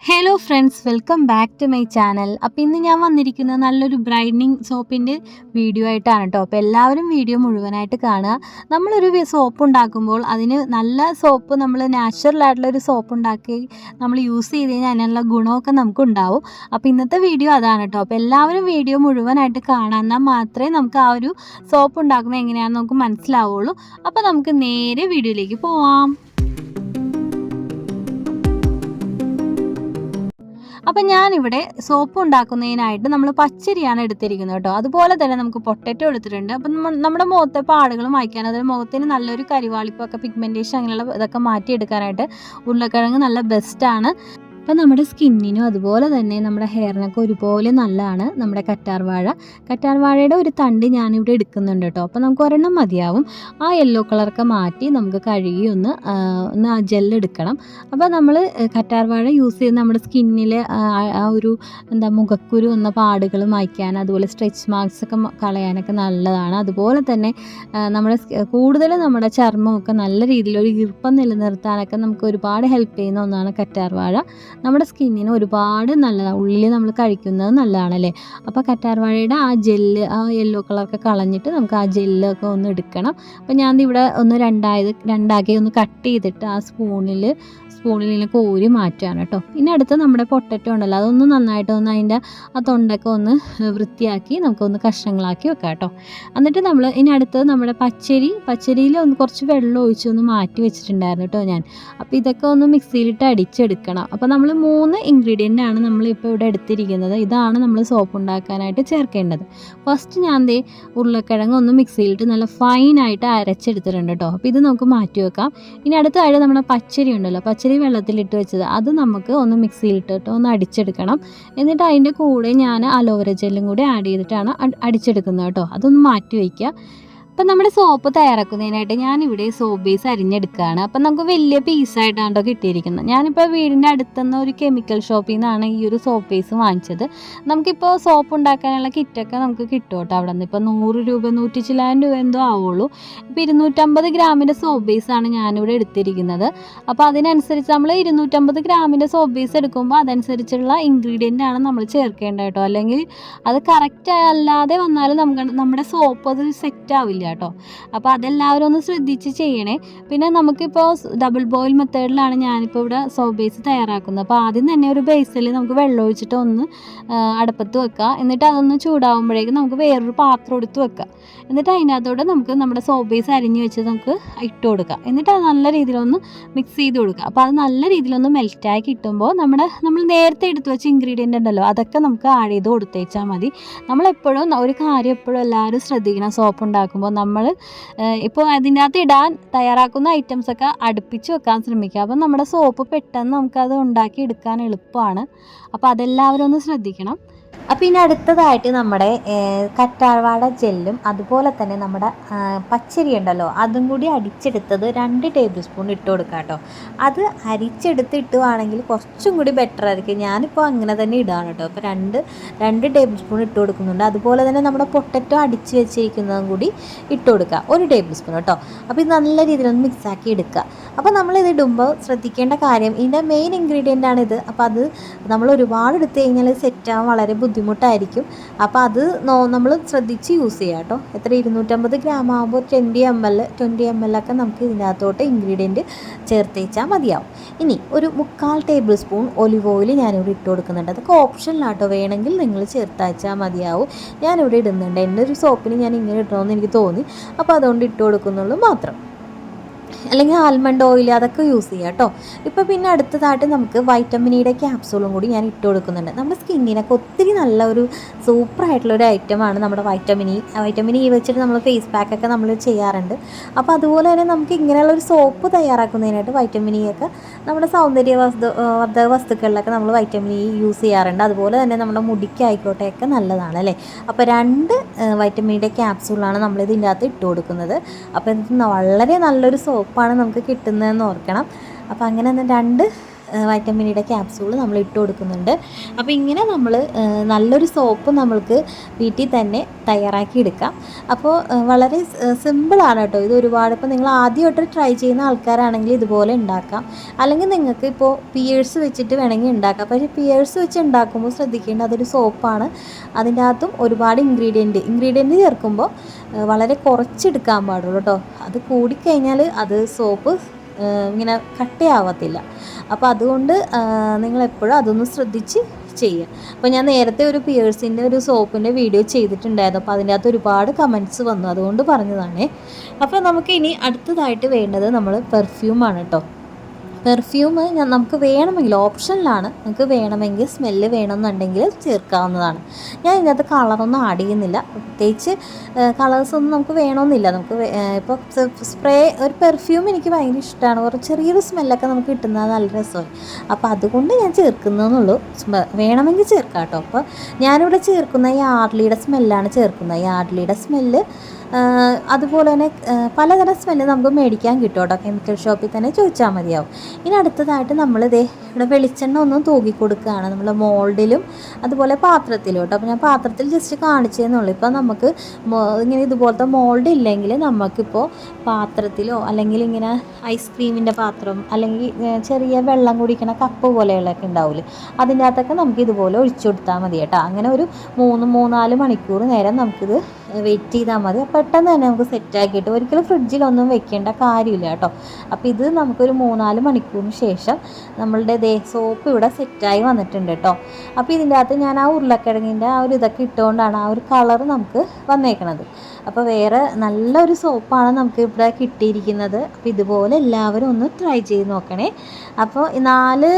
Hello friends welcome back to my channel അപ്പോൾ ഇന്ന് ഞാൻ വന്നിരിക്കുന്നത് നല്ലൊരു ബ്രൈഡനിങ് സോപ്പിന്റെ വീഡിയോ ആയിട്ടാണ് കേട്ടോ അപ്പോൾ എല്ലാവരും വീഡിയോ മുഴുവനായിട്ട് കാണുക. നമ്മളൊരു സോപ്പ് ഉണ്ടാക്കുമ്പോൾ അതിന് നല്ല സോപ്പ് നമ്മൾ നാച്ചുറൽ ആയിട്ടുള്ള ഒരു സോപ്പ് ഉണ്ടാക്കി നമ്മൾ യൂസ് ചെയ്ത് കഴിഞ്ഞാൽ അതിനുള്ള ഗുണമൊക്കെ നമുക്ക് ഉണ്ടാവും. അപ്പോൾ ഇന്നത്തെ വീഡിയോ അതാണ് കേട്ടോ അപ്പോൾ എല്ലാവരും വീഡിയോ മുഴുവനായിട്ട് കാണാം എന്നാൽ മാത്രമേ നമുക്ക് ആ ഒരു സോപ്പ് ഉണ്ടാക്കുന്നത് എങ്ങനെയാണെന്ന് നമുക്ക് മനസ്സിലാവുള്ളൂ. അപ്പോൾ നമുക്ക് നേരെ വീഡിയോയിലേക്ക് പോവാം. അപ്പം ഞാനിവിടെ സോപ്പ് ഉണ്ടാക്കുന്നതിനായിട്ട് നമ്മൾ പച്ചരിയാണ് എടുത്തിരിക്കുന്നത് കേട്ടോ. അതുപോലെ തന്നെ നമുക്ക് പൊട്ടറ്റോ എടുത്തിട്ടുണ്ട്. അപ്പം നമ്മുടെ മുഖത്തെ പാടുകൾ മായ്ക്കാൻ അതായത് മുഖത്തിന് നല്ലൊരു കരിവാളിപ്പൊക്കെ പിഗ്മെന്റേഷൻ അങ്ങനെയുള്ള ഇതൊക്കെ മാറ്റിയെടുക്കാനായിട്ട് ഉരുളക്കിഴങ്ങ് നല്ല ബെസ്റ്റാണ് അപ്പം നമ്മുടെ സ്കിന്നിനും അതുപോലെ തന്നെ നമ്മുടെ ഹെയറിനൊക്കെ ഒരുപോലെ നല്ലതാണ് നമ്മുടെ കറ്റാർവാഴ. കറ്റാർവാഴയുടെ കറ്റാർ വാഴയുടെ ഒരു തണ്ട് ഞാനിവിടെ എടുക്കുന്നുണ്ട് കേട്ടോ. അപ്പോൾ നമുക്ക് ഒരെണ്ണം മതിയാവും. ആ യെല്ലോ കളറൊക്കെ മാറ്റി നമുക്ക് കഴുകി ഒന്ന് ഒന്ന് ആ ജെല്ലെടുക്കണം അപ്പോൾ നമ്മൾ കറ്റാർവാഴ യൂസ് ചെയ്ത് നമ്മുടെ സ്കിന്നിലെ ആ ഒരു എന്താ മുഖക്കുരു എന്ന പാടുകൾ മായ്ക്കാൻ അതുപോലെ സ്ട്രെച്ച് മാർക്സ് ഒക്കെ കളയാനൊക്കെ നല്ലതാണ്. അതുപോലെ തന്നെ നമ്മുടെ കൂടുതൽ നമ്മുടെ ചർമ്മമൊക്കെ നല്ല രീതിയിൽ ഒരു ഈർപ്പം നിലനിർത്താനൊക്കെ നമുക്ക് ഒരുപാട് ഹെൽപ്പ് ചെയ്യുന്ന ഒന്നാണ് കറ്റാർ വാഴ നമ്മുടെ സ്കിന്നിന് ഒരുപാട് നല്ലതാണ് ഉള്ളിൽ നമ്മൾ കഴിക്കുന്നത് നല്ലതാണല്ലേ? അപ്പോൾ കറ്റാർവാഴയുടെ ആ ജെല്ല് ആ യെല്ലോ കളറൊക്കെ കളഞ്ഞിട്ട് നമുക്ക് ആ ജെല്ലൊക്കെ ഒന്ന് എടുക്കണം. അപ്പോൾ ഞാൻ ഇവിടെ ഒന്ന് രണ്ടായത് രണ്ടാക്കി ഒന്ന് കട്ട് ചെയ്തിട്ട് ആ സ്പൂണിൽ സ്പൂണിൽ ഇങ്ങനെ കോരി മാറ്റുകയാണ് കേട്ടോ. പിന്നെ അടുത്ത് നമ്മുടെ പൊട്ടറ്റോ ഉണ്ടല്ലോ അതൊന്ന് നന്നായിട്ട് ഒന്ന് അതിന്റെ ആ തൊണ്ടൊക്കെ ഒന്ന് വൃത്തിയാക്കി നമുക്കൊന്ന് കഷ്ണങ്ങളാക്കി വെക്കാം കേട്ടോ. എന്നിട്ട് നമ്മൾ ഇനി അടുത്ത് നമ്മുടെ പച്ചരി പച്ചരിയിൽ ഒന്ന് കുറച്ച് വെള്ളം ഒഴിച്ച് ഒന്ന് മാറ്റി വെച്ചിട്ടുണ്ടായിരുന്നു കേട്ടോ ഞാൻ. അപ്പോൾ ഇതൊക്കെ ഒന്ന് മിക്സിയിലിട്ട് അടിച്ചെടുക്കണം. അപ്പോൾ നമ്മൾ മൂന്ന് ഇൻഗ്രീഡിയന്റ് ആണ് നമ്മളിപ്പോൾ ഇവിടെ എടുത്തിരിക്കുന്നത്. ഇതാണ് നമ്മൾ സോപ്പ് ഉണ്ടാക്കാനായിട്ട് ചേർക്കേണ്ടത്. ഫസ്റ്റ് ഞാൻ ദേ ഉരുളക്കിഴങ്ങ് ഒന്ന് മിക്സിയിലിട്ട് നല്ല ഫൈനായിട്ട് അരച്ചെടുത്തിട്ടുണ്ട് കേട്ടോ. അപ്പോൾ ഇത് നമുക്ക് മാറ്റി വെക്കാം. ഇനി അടുത്തതായിട്ട് നമ്മുടെ പച്ചരി ഉണ്ടല്ലോ പച്ചരി വെള്ളത്തിലിട്ട് വെച്ചത്. അത് നമുക്ക് ഒന്ന് മിക്സിയിലിട്ടിട്ട് ഒന്ന് അടിച്ചെടുക്കണം. എന്നിട്ട് അതിന്റെ കൂടെ ഞാൻ അലോവേര ജെല്ലും കൂടി ആഡ് ചെയ്തിട്ടാണ് അട്- അടിച്ചെടുക്കുന്നത് കേട്ടോ. അതൊന്ന് മാറ്റി വയ്ക്കുക. അപ്പം നമ്മുടെ സോപ്പ് തയ്യാറാക്കുന്നതിനായിട്ട് ഞാനിവിടെ സോപ്പ് ബേസ് അരിഞ്ഞെടുക്കുകയാണ്. അപ്പം നമുക്ക് വലിയ പീസായിട്ടാണല്ലോ കേട്ടോ കിട്ടിയിരിക്കുന്നത്. ഞാനിപ്പോൾ വീടിന്റെ അടുത്തുനിന്ന് ഒരു കെമിക്കൽ ഷോപ്പിൽ നിന്നാണ് ഈ ഒരു സോപ്പ് ബേസ് വാങ്ങിച്ചത്. നമുക്കിപ്പോൾ സോപ്പ് ഉണ്ടാക്കാനുള്ള കിറ്റൊക്കെ നമുക്ക് കിട്ടും കേട്ടോ അവിടെ നിന്ന് ഇപ്പോൾ നൂറ് രൂപ നൂറ്റി ചില്ലായിരം രൂപ എന്തോ ആവുള്ളൂ. ഇപ്പോൾ ഇരുന്നൂറ്റമ്പത് ഗ്രാമിന്റെ സോപ്പ് ബേസാണ് ഞാനിവിടെ എടുത്തിരിക്കുന്നത്. അപ്പോൾ അതിനനുസരിച്ച് നമ്മൾ ഇരുന്നൂറ്റമ്പത് ഗ്രാമിന്റെ സോപ്പ് ബേസ് എടുക്കുമ്പോൾ അതനുസരിച്ചുള്ള ഇൻഗ്രീഡിയന്റ് ആണ് നമ്മൾ ചേർക്കേണ്ടത് കേട്ടോ. അല്ലെങ്കിൽ അത് കറക്റ്റ് അല്ലാതെ വന്നാലും നമുക്ക് നമ്മുടെ സോപ്പ് അത് സെറ്റ് ആവില്ല. കേട്ടോ. അപ്പോൾ അതെല്ലാവരും ഒന്ന് ശ്രദ്ധിച്ച് ചെയ്യണേ. പിന്നെ നമുക്കിപ്പോൾ ഡബിൾ ബോയിൽ മെത്തേഡിലാണ് ഞാനിപ്പോൾ ഇവിടെ സോപ്പ് ബേസ് തയ്യാറാക്കുന്നത്. അപ്പോൾ ആദ്യം തന്നെ ഒരു ബേസിൽ നമുക്ക് വെള്ളം ഒഴിച്ചിട്ട് ഒന്ന് അടുപ്പത്ത് വെക്കുക എന്നിട്ട് അതൊന്ന് ചൂടാവുമ്പോഴേക്കും നമുക്ക് വേറൊരു പാത്രം എടുത്ത് വെക്കുക എന്നിട്ട് അതിനകത്തോടെ നമുക്ക് നമ്മുടെ സോപ്പ് ബേസ് അരിഞ്ഞ് വെച്ച് നമുക്ക് ഇട്ട് കൊടുക്കുക എന്നിട്ട് അത് നല്ല രീതിയിലൊന്ന് മിക്സ് ചെയ്ത് കൊടുക്കുക അപ്പോൾ അത് നല്ല രീതിയിലൊന്ന് മെൽറ്റായി കിട്ടുമ്പോൾ നമ്മുടെ നമ്മൾ നേരത്തെ എടുത്ത് വെച്ച ഇൻഗ്രീഡിയന്റ് ഉണ്ടല്ലോ അതൊക്കെ നമുക്ക് ആഡ് ചെയ്ത് കൊടുത്തേച്ചാൽ മതി. നമ്മളെപ്പോഴും ഒരു കാര്യം എപ്പോഴും എല്ലാവരും ശ്രദ്ധിക്കണം. സോപ്പ് ഉണ്ടാക്കുമ്പോൾ നമ്മൾ ഇപ്പോൾ അതിനകത്ത് ഇടാൻ തയ്യാറാക്കുന്ന ഐറ്റംസൊക്കെ അടുപ്പിച്ച് വെക്കാൻ ശ്രമിക്കുക. അപ്പം നമ്മുടെ സോപ്പ് പെട്ടെന്ന് നമുക്കത് ഉണ്ടാക്കി എടുക്കാൻ എളുപ്പമാണ്. അപ്പോൾ അതെല്ലാവരും ഒന്ന് ശ്രദ്ധിക്കണം. അപ്പോൾ ഇനി അടുത്തതായിട്ട് നമ്മുടെ കറ്റാർവാട ജെല്ലും അതുപോലെ തന്നെ നമ്മുടെ പച്ചരി ഉണ്ടല്ലോ അതും കൂടി അടിച്ചെടുത്തത് രണ്ട് ടേബിൾ സ്പൂൺ ഇട്ട് കൊടുക്കുക കേട്ടോ. അത് അരിച്ചെടുത്ത് ഇട്ടുവാണെങ്കിൽ കുറച്ചും കൂടി ബെറ്റർ ആയിരിക്കും. ഞാനിപ്പോൾ അങ്ങനെ തന്നെ ഇടുകയാണ് കേട്ടോ. അപ്പോൾ രണ്ട് രണ്ട് ടേബിൾ സ്പൂൺ ഇട്ട് കൊടുക്കുന്നുണ്ട്. അതുപോലെ തന്നെ നമ്മുടെ പൊട്ടറ്റോ അടിച്ച് വെച്ചിരിക്കുന്നതും കൂടി ഇട്ട് കൊടുക്കുക ഒരു ടേബിൾ സ്പൂൺ കേട്ടോ. അപ്പോൾ ഇത് നല്ല രീതിയിലൊന്ന് മിക്സ് ആക്കി എടുക്കുക. അപ്പോൾ നമ്മളിത് ഇടുമ്പോൾ ശ്രദ്ധിക്കേണ്ട കാര്യം ഇതിന്റെ മെയിൻ ഇൻഗ്രീഡിയന്റ് ആണിത് അപ്പോൾ അത് നമ്മൾ ഒരുപാട് എടുത്തു കഴിഞ്ഞാൽ സെറ്റാകാൻ വളരെ ബുദ്ധിമുട്ടായിരിക്കും. അപ്പോൾ അത് നമ്മൾ ശ്രദ്ധിച്ച് യൂസ് ചെയ്യുക കേട്ടോ. എത്ര? ഇരുന്നൂറ്റമ്പത് ഗ്രാം ആകുമ്പോൾ twenty M L twenty M L ഒക്കെ നമുക്ക് ഇതിനകത്തോട്ട് ഇൻഗ്രീഡിയന്റ് ചേർത്തേച്ചാൽ മതിയാവും. ഇനി ഒരു മുക്കാൽ ടേബിൾ സ്പൂൺ ഒലിവ് ഓയിൽ ഞാനിവിടെ ഇട്ട് കൊടുക്കുന്നുണ്ട്. അതൊക്കെ ഓപ്ഷനിലാട്ടോ വേണമെങ്കിൽ നിങ്ങൾ ചേർത്തയച്ചാൽ മതിയാവും. ഞാനിവിടെ ഇടുന്നുണ്ട്. എന്റെ ഒരു സോപ്പിന് ഞാൻ ഇങ്ങനെ ഇടണമെന്ന് എനിക്ക് തോന്നി. അപ്പോൾ അതുകൊണ്ട് ഇട്ട് കൊടുക്കുന്നുള്ളൂ മാത്രം. അല്ലെങ്കിൽ ആൽമണ്ട് ഓയിൽ അതൊക്കെ യൂസ് ചെയ്യാം കേട്ടോ. ഇപ്പോൾ പിന്നെ അടുത്തതായിട്ട് നമുക്ക് വൈറ്റമിനിയുടെ ക്യാപ്സൂളും കൂടി ഞാൻ ഇട്ട് കൊടുക്കുന്നുണ്ട്. നമ്മുടെ സ്കിന്നിനൊക്കെ ഒത്തിരി നല്ല ഒരു സൂപ്പർ ആയിട്ടുള്ള ഒരു ഐറ്റമാണ് നമ്മുടെ വൈറ്റമിനി വൈറ്റമിൻ ഇ വെച്ചിട്ട് നമ്മൾ ഫേസ് പാക്കൊക്കെ നമ്മൾ ചെയ്യാറുണ്ട്. അപ്പോൾ അതുപോലെ തന്നെ നമുക്ക് ഇങ്ങനെയുള്ള ഒരു സോപ്പ് തയ്യാറാക്കുന്നതിനായിട്ട് വൈറ്റമിൻ ഇ ഒക്കെ നമ്മുടെ സൗന്ദര്യ വസ്തു വർദ്ധക വസ്തുക്കളിലൊക്കെ നമ്മൾ വൈറ്റമിൻ ഇ യൂസ് ചെയ്യാറുണ്ട്. അതുപോലെ തന്നെ നമ്മുടെ മുടിക്കായിക്കോട്ടെ ഒക്കെ നല്ലതാണ് അല്ലേ? അപ്പോൾ രണ്ട് വൈറ്റമിനിയുടെ ക്യാപ്സൂളാണ് നമ്മൾ ഇതിന്റെ അകത്ത് ഇട്ട് കൊടുക്കുന്നത്. അപ്പോൾ ഇത് വളരെ നല്ലൊരു സോപ്പാണ് നമുക്ക് കിട്ടുന്നതെന്ന് ഓർക്കണം. അപ്പോൾ അങ്ങനെ രണ്ട് വൈറ്റമിൻ ഇയുടെ ക്യാപ്സൂൾ നമ്മൾ ഇട്ട് കൊടുക്കുന്നുണ്ട്. അപ്പോൾ ഇങ്ങനെ നമ്മൾ നല്ലൊരു സോപ്പ് നമ്മൾക്ക് വീട്ടിൽ തന്നെ തയ്യാറാക്കി എടുക്കാം. അപ്പോൾ വളരെ സിമ്പിളാണ് കേട്ടോ. ഇത് ഒരുപാട് ഇപ്പോൾ നിങ്ങൾ ആദ്യമായിട്ട് ട്രൈ ചെയ്യുന്ന ആൾക്കാരാണെങ്കിൽ ഇതുപോലെ ഉണ്ടാക്കാം. അല്ലെങ്കിൽ നിങ്ങൾക്ക് ഇപ്പോൾ പിയേഴ്സ് വെച്ചിട്ട് വേണമെങ്കിൽ ഉണ്ടാക്കാം. പക്ഷേ പിയേഴ്സ് വെച്ച് ഉണ്ടാക്കുമ്പോൾ ശ്രദ്ധിക്കേണ്ട അതൊരു സോപ്പാണ് അതിന്റെ അകത്തും ഒരുപാട് ഇൻഗ്രീഡിയന്റ് ഇൻഗ്രീഡിയന്റ് ചേർക്കുമ്പോൾ വളരെ കുറച്ചെടുക്കാൻ പാടുള്ളൂ കേട്ടോ. അത് കൂടിക്കഴിഞ്ഞാൽ അത് സോപ്പ് ഇങ്ങനെ കട്ടയാവത്തില്ല അപ്പോൾ അതുകൊണ്ട് നിങ്ങളെപ്പോഴും അതൊന്ന് ശ്രദ്ധിച്ച് ചെയ്യുക അപ്പോൾ ഞാൻ നേരത്തെ ഒരു പിയേഴ്സിന്റെ ഒരു സോപ്പിന്റെ വീഡിയോ ചെയ്തിട്ടുണ്ടായിരുന്നു. അപ്പോൾ അതിന്റെ അകത്ത് ഒരുപാട് കമന്റ്സ് വന്നു. അതുകൊണ്ട് പറഞ്ഞതാണേ. അപ്പോൾ നമുക്ക് ഇനി അടുത്തതായിട്ട് വേണ്ടത് നമ്മൾ പെർഫ്യൂമാണ് കേട്ടോ പെർഫ്യൂം നമുക്ക് വേണമെങ്കിൽ ഓപ്ഷനിലാണ് നമുക്ക് വേണമെങ്കിൽ സ്മെല്ല് വേണമെന്നുണ്ടെങ്കിൽ ചേർക്കാവുന്നതാണ്. ഞാൻ ഇതിനകത്ത് കളറൊന്നും ആഡ് ചെയ്യുന്നില്ല. പ്രത്യേകിച്ച് കളേഴ്സ് ഒന്നും നമുക്ക് വേണമെന്നില്ല. നമുക്ക് ഇപ്പോൾ സ്പ്രേ ഒരു പെർഫ്യൂം എനിക്ക് ഭയങ്കര ഇഷ്ടമാണ് കുറച്ച് ചെറിയൊരു സ്മെല്ലൊക്കെ നമുക്ക് കിട്ടുന്നത് നല്ല രസമാണ് അപ്പോൾ അതുകൊണ്ട് ഞാൻ ചേർക്കുന്നതെന്നുള്ളൂ വേണമെങ്കിൽ ചേർക്കാം കേട്ടോ അപ്പോൾ ഞാനിവിടെ ചേർക്കുന്ന ഈ ആർലിയുടെ സ്മെല്ലാണ് ചേർക്കുന്നത്. ഈ ആർലിയുടെ സ്മെല്ല് അതുപോലെ തന്നെ പലതരം സ്മെല്ല് നമുക്ക് മേടിക്കാൻ കിട്ടും കേട്ടോ. കെമിക്കൽ ഷോപ്പിൽ തന്നെ ചോദിച്ചാൽ മതിയാവും. ഇനി അടുത്തതായിട്ട് നമ്മളിതേ ഇവിടെ വെളിച്ചെണ്ണ ഒന്നും തൂക്കി കൊടുക്കുകയാണ് നമ്മൾ മോൾഡിലും അതുപോലെ പാത്രത്തിലും കേട്ടോ. അപ്പോൾ ഞാൻ പാത്രത്തിൽ ജസ്റ്റ് കാണിച്ചതെന്നുള്ളൂ ഇപ്പോൾ നമുക്ക് ഇങ്ങനെ ഇതുപോലത്തെ മോൾഡ് ഇല്ലെങ്കിൽ നമുക്കിപ്പോൾ പാത്രത്തിലോ അല്ലെങ്കിൽ ഇങ്ങനെ ഐസ്ക്രീമിന്റെ പാത്രം അല്ലെങ്കിൽ ചെറിയ വെള്ളം കുടിക്കണ കപ്പ് പോലെയുള്ളതൊക്കെ ഉണ്ടാവില്ലേ അതിന്റെ അകത്തൊക്കെ നമുക്ക് ഇതുപോലെ ഒഴിച്ചു കൊടുത്താൽ മതി കേട്ടോ. അങ്ങനെ ഒരു മൂന്ന് മൂന്നാൽ മണിക്കൂർ നേരം നമുക്കിത് വെയിറ്റ് ചെയ്താൽ മതി. പെട്ടെന്ന് തന്നെ നമുക്ക് സെറ്റാക്കിയിട്ട് ഒരിക്കലും ഫ്രിഡ്ജിലൊന്നും വെക്കേണ്ട കാര്യമില്ല കേട്ടോ. അപ്പോൾ ഇത് നമുക്കൊരു മൂന്നാൽ മണിക്കൂറിന് ശേഷം നമ്മളുടെ ദേ സോപ്പ് ഇവിടെ സെറ്റായി വന്നിട്ടുണ്ട് കേട്ടോ. അപ്പോൾ ഇതിന്റെ അകത്ത് ഞാൻ ആ ഉരുളക്കിഴങ്ങിന്റെ ആ ഒരു ഇതൊക്കെ ഇട്ടുകൊണ്ടാണ് ആ ഒരു കളർ നമുക്ക് വന്നേക്കണത്. അപ്പോൾ വേറെ നല്ലൊരു സോപ്പാണ് നമുക്ക് ഇവിടെ കിട്ടിയിരിക്കുന്നത്. അപ്പോൾ ഇതുപോലെ എല്ലാവരും ഒന്ന് ട്രൈ ചെയ്ത് നോക്കണേ. അപ്പോൾ നാല്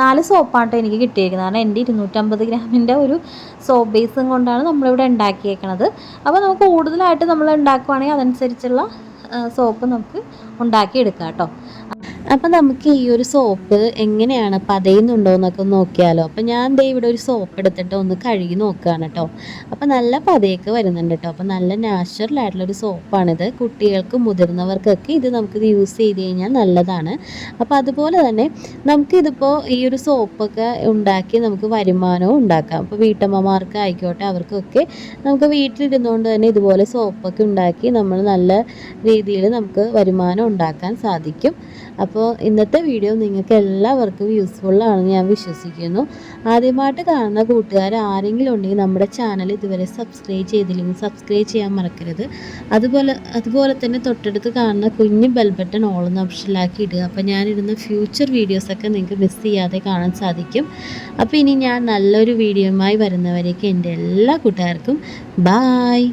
നാല് സോപ്പാണ് കേട്ടോ എനിക്ക് കിട്ടിയിരിക്കുന്നത്. കാരണം എന്റെ ഇരുന്നൂറ്റമ്പത് ഗ്രാമിന്റെ ഒരു സോപ്പ് ബേസും കൊണ്ടാണ് നമ്മളിവിടെ ഉണ്ടാക്കിയേക്കണത്. അപ്പോൾ നമുക്ക് കൂടുതലായിട്ട് നമ്മൾ ഉണ്ടാക്കുവാണെങ്കിൽ അതനുസരിച്ചുള്ള സോപ്പ് നമുക്ക് ഉണ്ടാക്കിയെടുക്കാം കേട്ടോ. അപ്പം നമുക്ക് ഈ ഒരു സോപ്പ് എങ്ങനെയാണ് പതയുന്നുണ്ടോ എന്നൊക്കെ നോക്കിയാലോ. അപ്പം ഞാൻ ദേ ഇവിടെ ഒരു സോപ്പ് എടുത്തിട്ട് ഒന്ന് കഴുകി നോക്കുകയാണ് കേട്ടോ അപ്പം നല്ല പതയൊക്കെ വരുന്നുണ്ട് കേട്ടോ അപ്പം നല്ല നാച്ചുറൽ ആയിട്ടുള്ള ഒരു സോപ്പാണിത് കുട്ടികൾക്കും മുതിർന്നവർക്കൊക്കെ ഇത് നമുക്ക് യൂസ് ചെയ്ത് കഴിഞ്ഞാൽ നല്ലതാണ്. അപ്പോൾ അതുപോലെ തന്നെ നമുക്കിതിപ്പോൾ ഈ ഒരു സോപ്പൊക്കെ ഉണ്ടാക്കി നമുക്ക് വരുമാനവും ഉണ്ടാക്കാം. അപ്പോൾ വീട്ടമ്മമാർക്ക് ആയിക്കോട്ടെ അവർക്കൊക്കെ നമുക്ക് വീട്ടിലിരുന്നുകൊണ്ട് തന്നെ ഇതുപോലെ സോപ്പൊക്കെ ഉണ്ടാക്കി നമ്മൾ നല്ല രീതിയിൽ നമുക്ക് വരുമാനം ഉണ്ടാക്കാൻ സാധിക്കും. അപ്പോൾ ഇന്നത്തെ വീഡിയോ നിങ്ങൾക്ക് എല്ലാവർക്കും യൂസ്ഫുള്ളാണെന്ന് ഞാൻ വിശ്വസിക്കുന്നു. ആദ്യമായിട്ട് കാണുന്ന കൂട്ടുകാർ ആരെങ്കിലും ഉണ്ടെങ്കിൽ നമ്മുടെ ചാനൽ ഇതുവരെ സബ്സ്ക്രൈബ് ചെയ്തില്ലെങ്കിൽ സബ്സ്ക്രൈബ് ചെയ്യാൻ മറക്കരുത്. അതുപോലെ അതുപോലെ തന്നെ തൊട്ടടുത്ത് കാണുന്ന കുഞ്ഞ് ബെൽ ബട്ടൺ ഓപ്ഷനിലാക്കി ഇടുക. അപ്പോൾ ഞാനിടുന്ന ഫ്യൂച്ചർ വീഡിയോസൊക്കെ നിങ്ങൾക്ക് മിസ് ചെയ്യാതെ കാണാൻ സാധിക്കും. അപ്പോൾ ഇനി ഞാൻ നല്ലൊരു വീഡിയോയുമായി വരുന്നവരേക്ക് എന്റെ എല്ലാ കൂട്ടുകാർക്കും ബായ്